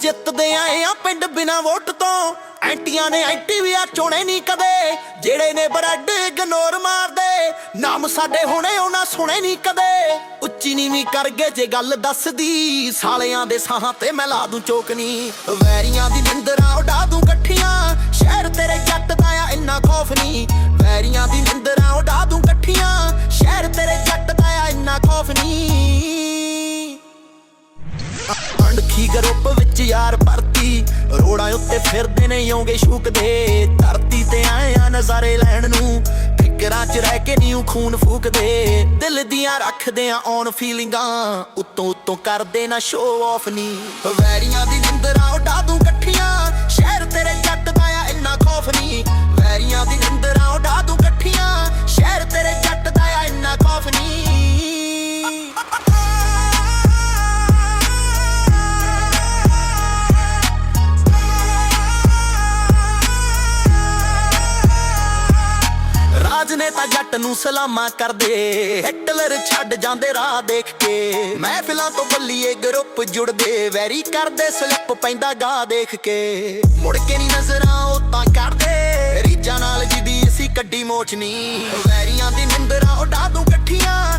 ਜਿੱਤਦੇ ਆਏ ਆ ਪਿੰਡ ਬਿਨਾ ਵੋਟ ਤੋਂ। ਐਂਟੀਆਂ ਨੇ ਐਂਟੀ ਵੀ ਆ, ਚੋਣੇ ਨਹੀਂ ਕਦੇ। ਜਿਹੜੇ ਨੇ ਬਰੱਡ ਇਗਨੋਰ ਮਾਰਦੇ, ਨਾਮ ਸਾਡੇ ਹੁਣੇ ਉਹਨਾਂ ਸੁਣੇ ਨਹੀਂ ਕਦੇ। ਉੱਚੀ ਨੀਵੀਂ ਕਰ ਗਏ ਜੇ ਗੱਲ ਦੱਸਦੀ, ਸਾਲਿਆਂ ਦੇ ਸਾਹਾਂ ਤੇ ਮੈਂ ਲਾ ਦੂੰ ਚੋਕਨੀ। ਵੈਰੀਆਂ ਦੀ ਨਿੰਦਰਾ ਉਡਾ ਦੂੰ ਇਕੱਠੀਆਂ ਸ਼ਹਿਰ ਤੇਰੇ ਜੱਟ ਦਾ ਆ ਇੰਨਾ ਖੌਫ ਨਹੀਂ। ਵੈਰੀਆਂ ਦੀ ਨਿੰਦਰਾਂ ਉਡਾ ਦੂੰ ਇਕੱਠੀਆਂ ਸ਼ਹਿਰ ਤੇਰੇ ਜੱਟ ਦਾ ਆ ਇੰਨਾ ਖੌਫ ਨਹੀਂ। ਯਾਰ ਭਰਤੀ। ਰੋੜਾਂ ਉੱਤੇ ਫਿਰਦੇ ਨੇ ਯੋਗੇ ਸ਼ੂਕਦੇ ਧਰਤੀ ਤੇ ਆਏ ਆ ਨਜ਼ਾਰੇ ਲੈਣ ਨੂੰ। ਫਿਕਰਾਂ 'ਚ ਰਹਿ ਕੇ ਨਹੀਂ ਖੂਨ ਫੂਕਦੇ। ਦਿਲ ਦੀਆਂ ਰੱਖਦੇ ਆ ਔਨ ਫੀਲਿੰਗਾਂ ਉੱਤੋਂ ਉੱਤੋਂ ਕਰਦੇ ਨਾ ਸ਼ੋ ਆਫ ਨੀ। ਵੈਰੀਆਂ ਦੀ ਨਿੰਦਰਾਂ ਉਡਾ ਦੂੰ ਇਕੱਠੀਆਂ। ਰਾਜਨੇਤਾ ਜੱਟ ਨੂੰ ਸਲਾਮਾਂ ਕਰਦੇ। ਹਿਟਲਰ ਛੱਡ ਜਾਂਦੇ ਰਾਹ ਦੇਖ ਕੇ। ਮਹਿਫਿਲਾਂ ਤੋਂ ਬੱਲੀਏ ਗਰੁੱਪ ਜੁੜਦੇ। ਵੈਰੀ ਕਰਦੇ, ਸਲਿੱਪ ਪੈਂਦਾ ਗਾ ਦੇਖ ਕੇ। ਮੁੜ ਕੇ ਨਹੀਂ ਨਜ਼ਰਾਂ ਉਹ ਤਾਂ ਕਰਦੇ। ਰੀਜਾਂ ਨਾਲ ਜਿੱਦੀ ਅਸੀਂ ਕੱਢੀ ਮੋਚਨੀ ਵੈਰੀਆਂ ਦੀ ਨਿੰਦਰਾਂ ਉਡਾ ਦੂੰ ਇਕੱਠੀਆਂ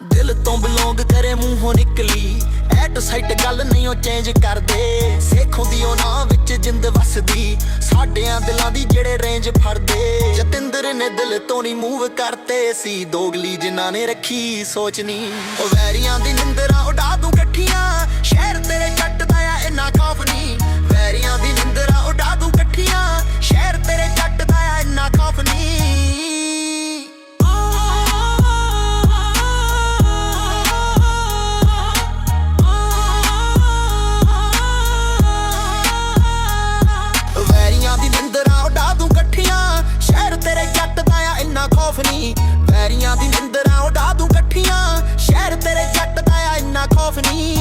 ਦਿਲ ਤੋਂ ਬਿਲੋਂਗ ਕਰੇ ਮੂੰਹੋਂ ਨਿਕਲੀ। ਐਟ ਸਾਈਟ ਗੱਲ ਨਹੀਂ ਉਹ ਚੇਂਜ ਕਰਦੇ। ਸਿੱਖ ਹੁੰਦੀ ਉਹ ਨਾਂ ਵਿੱਚ, ਜਿੰਦ ਵਸਦੀ। ਸਾਡਿਆਂ ਦਿਲਾਂ ਦੀ ਜਿਹੜੇ ਰੇਂਜ ਫੜਦੇ। ਜਤਿੰਦਰ ਨੇ ਦਿਲ ਤੋਂ ਨਹੀਂ ਮੂਵ ਕਰਤੇ। ਸੀ ਦੋਗਲੀ ਜਿਨ੍ਹਾਂ ਨੇ ਰੱਖੀ ਸੋਚਨੀ ਉਹ ਵੈਰੀਆਂ ਦੀ ਨਿੰਦਰਾਂ ਉਡਾ ਦੂੰ ਇਕੱਠੀਆਂ ਸ਼ਹਿਰ ਤੇਰੇ ਜੱਟ ਦਾ ਆ, ਇੰਨਾ ਖੌਫ ਖੌਫਨੀ। ਵੈਰੀਆਂ ਦੀ ਨਿੰਦਰਾਂ ਉਡਾ ਦੂੰ ਇਕੱਠੀਆਂ। ਸ਼ਹਿਰ ਤੇਰੇ ਜੱਟ ਦਾ ਇੰਨਾ ਖੌਫਨੀ।